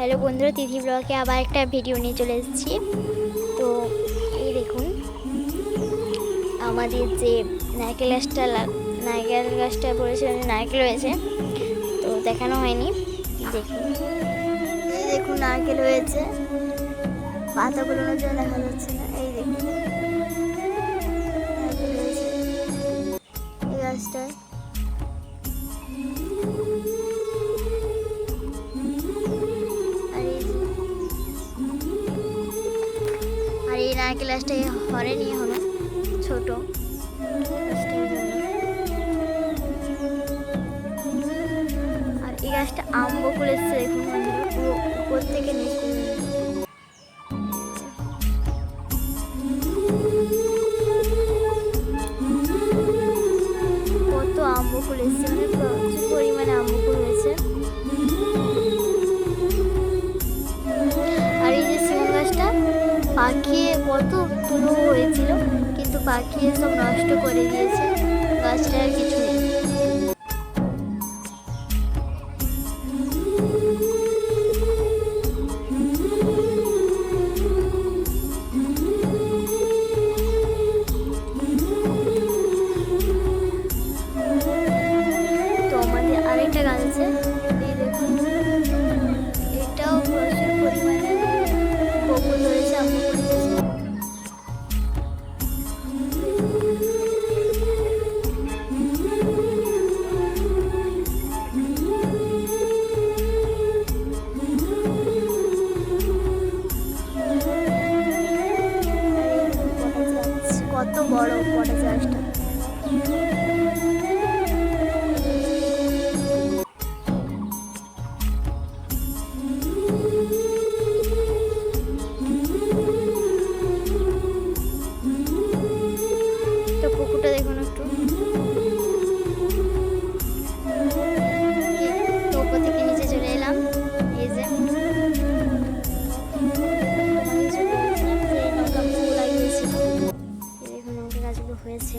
Hello বন্ধুরা, তিথি ব্লগে আবার একটা ভিডিও নিয়ে চলে এসেছি। তো এই দেখুন, আমাদের যে নারকেল গাছটা নারকেল গাছটা পড়েছে নারকেল হয়েছে, তো দেখানো হয়নি। দেখুন দেখুন নারকেল হয়েছে। পাতা পাতাগুলোর জন্য দেখা যাচ্ছে না। এই নারকেল গাছটা হরেনি হলো, ছোট। আর এই গাছটা আম বকুল এসছে দেখুন বন্ধুরা, পুরো উপর থেকে কত আম বকুল এসছে মানে পাখি কত তুলো হয়েছিল, কিন্তু পাখি সব নষ্ট করে দিয়েছে, গাছটা আর কিছু নেই। তো আমাদের গাছ আছে বড় পটা চাষটা তো পুকুরটা দেখুন একটু। হয়েছে।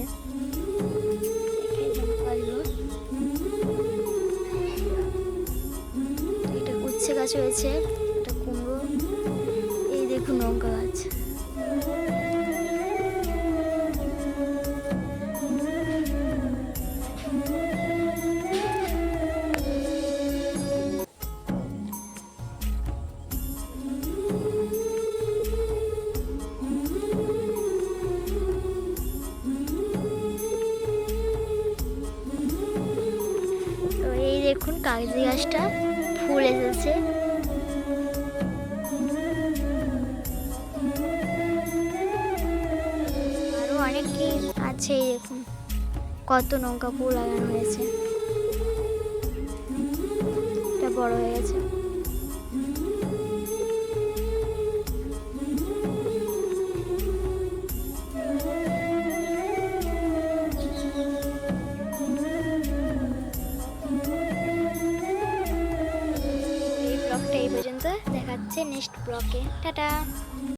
এটা উচ্ছে গাছ হয়েছে এটা কুমড়ো। এই দেখুন লঙ্কা গাছ দেখুন, কাগজি গাছটা ফুল এসেছে। আরও অনেক কি আছে দেখুন, কত নৌকা ফুল লাগানো হয়েছে। এটা বড় হয়ে গেছে। পর্যন্ত দেখাচ্ছে নেক্সট ব্লকে টাটা।